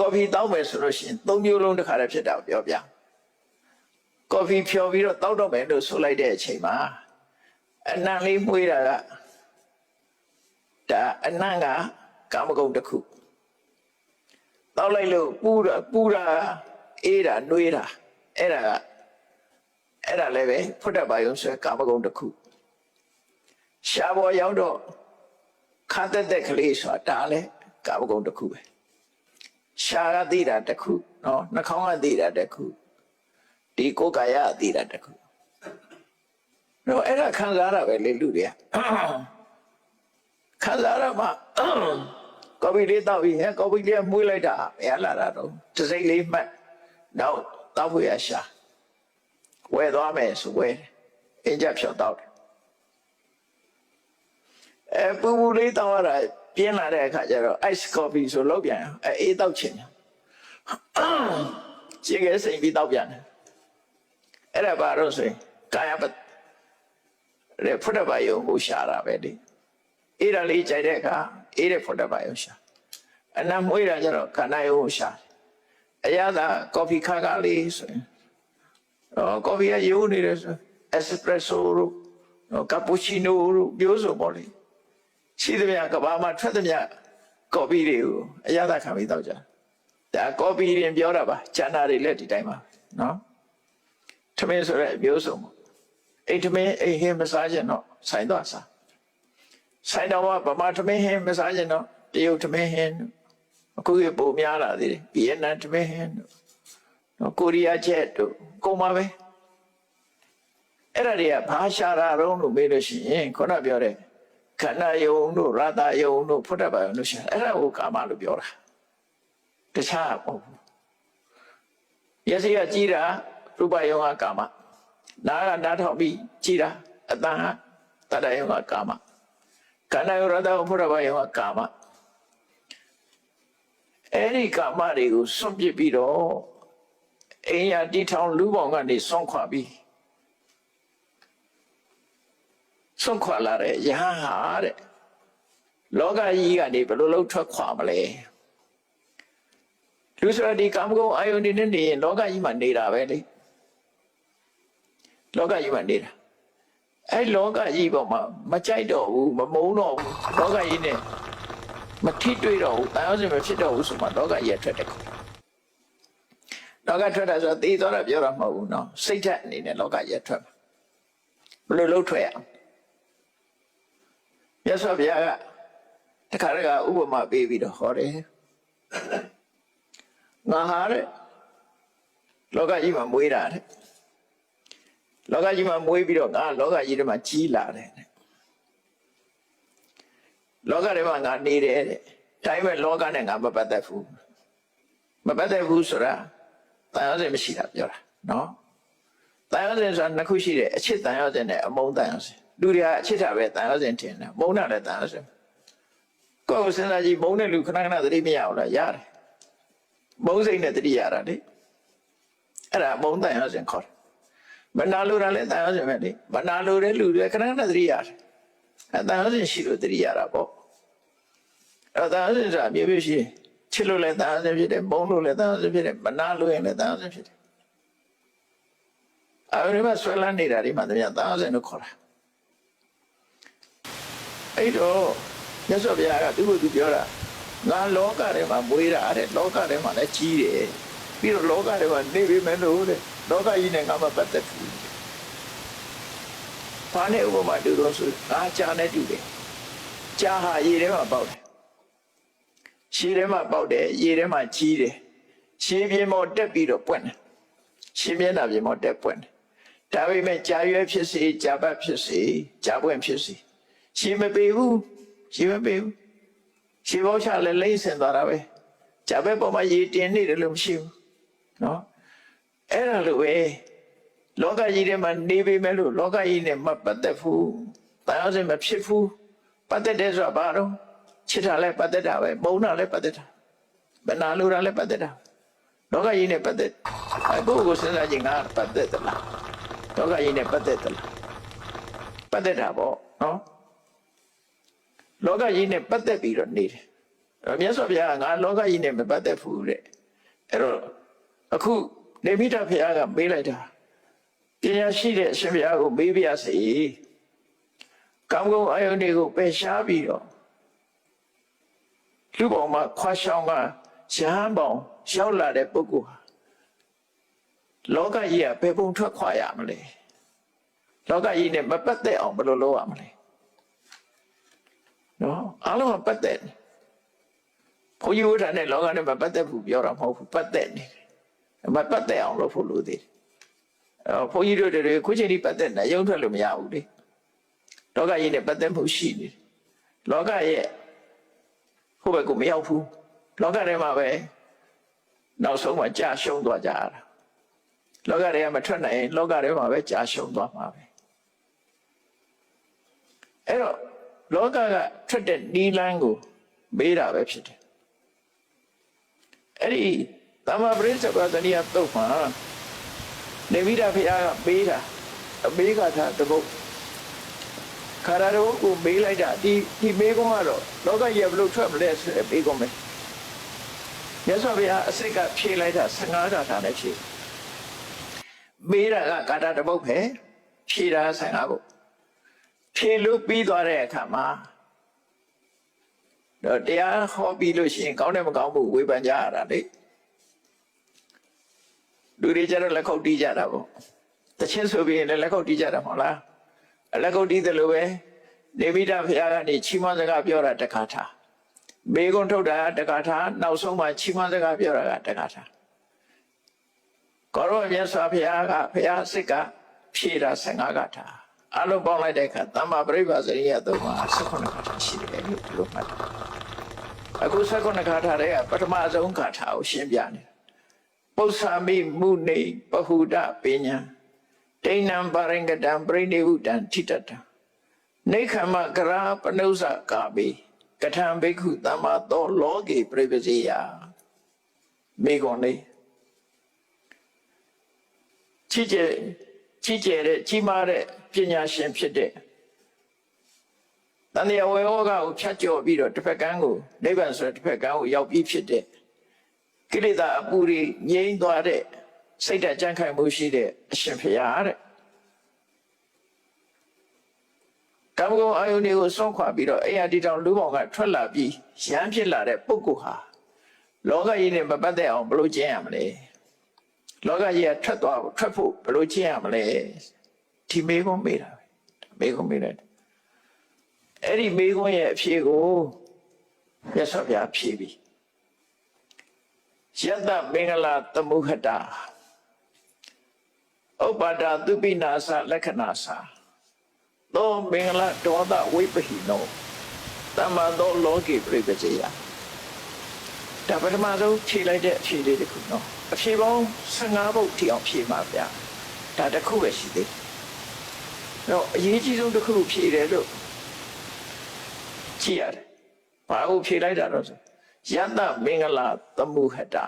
ကော်ဖီတောက်မယ်ဆိုလို့ရှိရင်သုံးမျိုးလုံးတစ်ခါတည်းဖြစ်တာကိုပြောပြကော်ဖီဖြော်ပြီးတော့တောက်တော့မယ်လို့ဆိုလိုက်တဲ့အချိန်မှာအနံလေးမှုေးတာကဒါအနံကကာမဂုဏ်တစ်ခုတောက်လိုက်လို့ပူတာပူတာအေးတာနှွေးတာအဲ့ဒါကအဲ့ဒါလည်းပဲဖွတ်တတ်ပါယုံဆိုကာမဂုဏ်တစ်ခုရှားပေါ်ရောက်တော့ခါတက်တဲ့ကလေးဆိုတာဒါလည်းကာမဂုဏ်တစ်ခုပဲ ရှားကသိတာတစ်ခုနော်နှာခေါင်းကသိတာတစ်ခုဒီကိုယ်ကာယကသိတာတစ်ခုတော့အဲ့ဒါခံစားရတာပဲလေလူတွေကခံစားရမှာကော်ပီလေးတောက်ပြီးဟဲ့ကော်ပီလေးမှုေးလိုက်တာဘယ်လာတာတော့တစ်စိမ့်လေးမှတ်တော့တောက်ဖို့ရရှာဝယ်သွားမယ်ဆိုဝယ်အင်ကြဖြော်တောက်တယ်အဲပူပူလေးတောက်ရတာ ပြင်းလာတဲ့အခါကျတော့ ice coffee ဆိုလောက်ပြန်အဲအေးတောက်ချင်တယ်ရှင်းကဲစိတ်ပြီးတောက်ပြန်တယ်အဲ့ဒါဘာလို့ဆိုရင်ကာယပတ်ရဖုဒ္ဓဘာယုံကိုရှာတာပဲလေအေးတာလေးကြိုက်တဲ့အခါအေးတဲ့ဖုဒ္ဓဘာယုံရှာအနံမွေးတာကျတော့ခန္ဓာယုံကိုရှာအရသာကော်ဖီခါခါလေးဆိုရင်အော်ကော်ဖီကယုံနေတယ်ဆိုအက်စပရက်ဆိုတို့ကပူချီနိုတို့ပြောဆိုပေါ့လေ ရှိသမျှကဘာမှာထွက်သမျှကော်ပီတွေကိုအရသာခံပြီးတော့ကြဒါကော်ပီရင်ပြောတာပါကျန်တာတွေလည်းဒီတိုင်းပါနော်ထမင်းဆိုရဲအမျိုးစုံပေါ့အိတ်ထမင်းအိတ်ဟင်းမစားခြင်းတော့ဆိုင်တော့စားဆိုင်တော့ဗမာထမင်းဟင်းမစားခြင်းတော့တရုတ်ထမင်းဟင်းတို့အခုကပုံများလာသေးတယ်ဗီယက်နမ်ထမင်းဟင်းတို့နော်ကိုရီးယားချက်တို့ကုန်ပါပဲအဲ့ဒါတွေကဘာရှာတာတုံးလို့မေးလို့ရှိရင်ခုနပြောတဲ့ ခန္ဓာယုံတို့ရတယုံတို့ဖုဒ္ဓဘာယုံတို့ရှာအဲ့ဒါကိုကာမလို့ပြောတာတခြားမဟုတ်ဘူးယစီကကြည်တာရူပယုံကကာမနာကနားထောင်ပြီးကြည်တာအတန်ကတတယုံကကာမခန္ဓာယုံရတယုံဖုဒ္ဓဘာယုံကကာမအဲ့ဒီကာမတွေကိုစွန့်ပစ်ပြီးတော့အိမ်ရတီထောင်လူပေါင်းကနေဆွန့်ခွာပြီး စွန့်ခွာလာတဲ့ယဟန်ဟာတဲ့လောကကြီးကနေဘယ်လိုလုပ်ထွက်ခွာမလဲလူဆိုတာဒီကာမဂုဏ်အာယုန်တွေနဲ့နေရင်လောကကြီးမှာနေတာပဲလေလောကကြီးမှာနေတာအဲ့လောကကြီးပေါ်မှာမကြိုက်တော့ဘူးမမုန်းတော့ဘူးလောကကြီးနဲ့မထိတွေ့တော့ဘူးတရားစင်မဖြစ်တော့ဘူးဆိုမှလောကကြီးကထွက်တယ်လောကထွက်တာဆိုတော့သေသွားတာပြောတာမဟုတ်ဘူးနော်စိတ်ဓာတ်အနေနဲ့လောကကြီးကထွက်ဘယ်လိုလုပ်ထွက်ရအောင် မြတ်စွာဘုရားကတခါတခါဥပမာပေးပြီးတော့ဟောတယ်ငါဟာတဲ့လောကကြီးမှာမွေးတာတဲ့လောကကြီးမှာမွေးပြီးတော့ငါလောကကြီးထဲမှာကြီးလာတယ်တဲ့လောကထဲမှာငါနေတယ်တဲ့ဒါပေမဲ့လောကနဲ့ငါမပတ်သက်ဘူးမပတ်သက်ဘူးဆိုတာတန်ရောစင်မရှိတာပြောတာနော်တန်ရောစင်ဆိုတာနှစ်ခုရှိတယ်အချစ်တန်ရောစင်နဲ့အမုန်းတန်ရောစင် လူတွေကအချစ်တာပဲတန်ရောစင်ထင်တယ်မုန်းတာလည်းတန်ရောစင်ကိုယ်ကိုစဉ်းစားကြည့်မုန်းတဲ့လူခဏခဏသတိမရဘူးလားရတယ်မုန်းစိတ်နဲ့သတိရတာလေအဲ့ဒါမုန်းတန်ရောစင်ခေါ်တယ်မနာလိုတာလည်းတန်ရောစင်ပဲလေမနာလိုတဲ့လူတွေခဏခဏသတိရတယ်အဲတန်ရောစင်ရှိလို့သတိရတာပေါ့အဲ့တန်ရောစင်ဆိုတာမျိုးမျိုးရှိတယ်ချစ်လို့လည်းတန်ရောစင်ဖြစ်တယ်မုန်းလို့လည်းတန်ရောစင်ဖြစ်တယ်မနာလိုရင်လည်းတန်ရောစင်ဖြစ်တယ်အဲဒီမှာဆွဲလန်းနေတာဒီမှာတည်းတန်ရောစင်လို့ခေါ်တာ အဲ့တော့မြတ်စွာဘုရားကသူ့ကိုသူပြောတာငါလောကထဲမှာမွေးတာတဲ့လောကထဲမှာလည်းကြီးတယ်ပြီးတော့လောကထဲမှာနေပြီမယ်လို့တဲ့လောကကြီးနဲ့ငါမပတ်သက်ဘူးဘာနဲ့ဥပမာတူတော့ဆိုငါကြားနဲ့တူတယ်ကြားဟာရေထဲမှာပေါက်တယ်ရှည်ထဲမှာပေါက်တယ်ရေထဲမှာကြီးတယ်ရှည်ပြင်းမောတက်ပြီးတော့ပွင့်တယ်ရှည်ပြင်းတာပြင်းမောတက်ပွင့်တယ်ဒါပေမဲ့ကြာရွယ်ဖြစ်စေကြာပတ်ဖြစ်စေကြာပွင့်ဖြစ်စေ ရှည်မပေဘူးရှည်မပေဘူးရှည်ဘောချလည်းလိမ့်ဆင်သွားတာပဲကြာဘက်ပေါ်မှာရေတင်နေတယ်လို့မရှိဘူးနော်အဲ့ဒါလိုပဲလောကကြီးထဲမှာနေပေမဲ့လို့လောကကြီးနဲ့မပတ်သက်ဘူးတရားစင်မဖြစ်ဘူးပတ်သက်တယ်ဆိုတာဘာတော့ချစ်တာလည်းပတ်သက်တာပဲမုန်းတာလည်းပတ်သက်တာမနာလိုတာလည်းပတ်သက်တာလောကကြီးနဲ့ပတ်သက်အခုကိုစဉ်းစားကြည့်ငါပတ်သက်သလားလောကကြီးနဲ့ပတ်သက်သလားပတ်သက်တာပေါ့နော် လောကကြီးနဲ့ပတ်သက်ပြီးတော့နေတယ်အဲ့တော့မြတ်စွာဘုရားကငါလောကကြီးနဲ့မပတ်သက်ဘူးတဲ့အဲ့တော့အခုနေမိတဘုရားကမေးလိုက်တာပညာရှိတဲ့အရှင်ဘုရားကိုမေးပြစေကောင်းကောင်းအယုန်တွေကိုပယ်ရှားပြီးတော့လူပေါ်မှာခွာရှောင်းကရဟန်းပေါင်းရောက်လာတဲ့ပုဂ္ဂိုလ်ဟာလောကကြီးကဘယ်ပုံထွက်ခွာရမလဲလောကကြီးနဲ့မပတ်သက်အောင်ဘယ်လိုလုပ်ရမလဲ နော်အားလုံးကပတ်သက်တယ်ဘုန်းကြီးဝဋ္ဌာနဲ့လောကနဲ့မပတ်သက်ဘူးပြောတာမဟုတ်ဘူးပတ်သက်နေတယ်မပတ်သက်အောင်လုပ်ဖို့လိုသေးတယ်အဲဘုန်းကြီးတို့တွေခုချိန်ထိပတ်သက်နေရုံထွက်လို့မရဘူးလေလောကကြီးနဲ့ပတ်သက်မှုရှိနေတယ်လောကရဲ့ဟိုဘက်ကမရောက်ဘူးလောကထဲမှာပဲနောက်ဆုံးမှကြာရှုံးသွားကြရတာလောကထဲကမထွက်နိုင်ရင်လောကထဲမှာပဲကြာရှုံးသွားမှာပဲအဲ့တော့ လောကကထွက်တဲ့နီလန်းကိုမေးတာပဲဖြစ်တယ်အဲ့ဒီသမ္မာပရိစ္ဆေပသနိယတုတ်မှာနေမိတာဖရာကပေးတာအမေးကသာတပုတ်ခါရတော်ကိုမေးလိုက်တာဒီဒီမေးခွန်းကတော့လောကကြီးကဘယ်လိုထွက်မလဲဆိုတဲ့မေးခွန်းပဲမြတ်စွာဘုရားအစိတ်ကဖြေလိုက်တာ15ခါထာနဲ့ဖြေမေးတာကကာတာတပုတ်ပဲဖြေတာ15ပုတ် ဖြေလို့ပြီးသွားတဲ့အခါမှာတော့တရားဟောပြီးလို့ရှိရင်ကောင်းတယ်မကောင်းဘူးဝေဖန်ကြရတာလေလူတွေကျတော့လက်ခုပ်တီးကြတာပေါ့တချင်းဆိုပြီးရင်လည်းလက်ခုပ်တီးကြတာမဟုတ်လားလက်ခုပ်တီးတယ်လို့ပဲနေမိတာဖရာကနေချီးမွမ်းစကားပြောတာတခါထားမေကွန်းထုတ်တာတခါထားနောက်ဆုံးမှချီးမွမ်းစကားပြောတာကတခါထားကောရောမြတ်စွာဘုရားကဘုရားစစ်ကဖြည့်တာ15ကထား အလုံးပေါင်းလိုက်တဲ့အခါသမ္မာပရိပါဇရိယသုံးပါ18ခါထားရှိတယ်လို့ဒီလိုမှတ်တယ်အခု18ခါထားတဲ့ကပထမဆုံးခါထားကိုရှင်းပြနေတယ်ပု္ပ္ပာမိမုနေပဟုဒပညာဒိဏံပါရင်ကတံပရိနိဗုတံထိတတံနေခမကရာပနုဇကာပိကထံဘိက္ခုသမ္မာသောလောကေပြိပစီယမိကွန်လေးချစ်ကျဲချစ်ကျဲတဲ့ကြီးမားတဲ့ ပညာရှင်ဖြစ်တဲ့တန်တရားဝေဟောကကိုဖြတ်ကျော်ပြီးတော့တစ်ဖက်ကန်းကိုနိဗ္ဗာန်ဆိုတဲ့တစ်ဖက်ကန်းကိုရောက်ပြီးဖြစ်တဲ့ကိလေသာအပူတွေငြိမ်းသွားတဲ့စိတ်ဓာတ်ကြံ့ခိုင်မှုရှိတဲ့အရှင်ဖရာတဲ့ကံကောအာယုန်တွေကိုစွန့်ခွာပြီးတော့အိယာတီတောင်လူပေါင်းကထွက်လာပြီးရမ်းဖြစ်လာတဲ့ပုဂ္ဂိုလ်ဟာလောကကြီးနဲ့မပတ်သက်အောင်ဘယ်လိုကျင့်ရမလဲလောကကြီးကထွက်သွားဖို့ထွက်ဖို့ဘယ်လိုကျင့်ရမလဲ ဒီမေကုန်းမေးတာပဲမေကုန်းမေးလိုက်တယ်အဲ့ဒီမေကုန်းရဲ့အဖြေကိုမြတ်စွာဘုရားဖြေပြီးယတ္တမင်္ဂလာသမုဟတာဥပ္ပါဒသုပိနာသလက္ခဏာသာသောမင်္ဂလာဒေါသဝိပဟိနောတမ္မာသောလောကေပြိပစေယဒါပထမဆုံးဖြေလိုက်တဲ့အဖြေလေးတစ်ခုနော်အဖြေပေါင်း15ပုဒ်ထိအောင်ဖြေပါဗျာဒါတစ်ခုပဲရှိသေးတယ် တော့အရေးကြီးဆုံးတစ်ခုဖြေတယ်လို့ကြည့်ရတယ်ဘာကိုဖြေလိုက်တာတော့ဆိုယတ္တမင်္ဂလာသမုဟတာ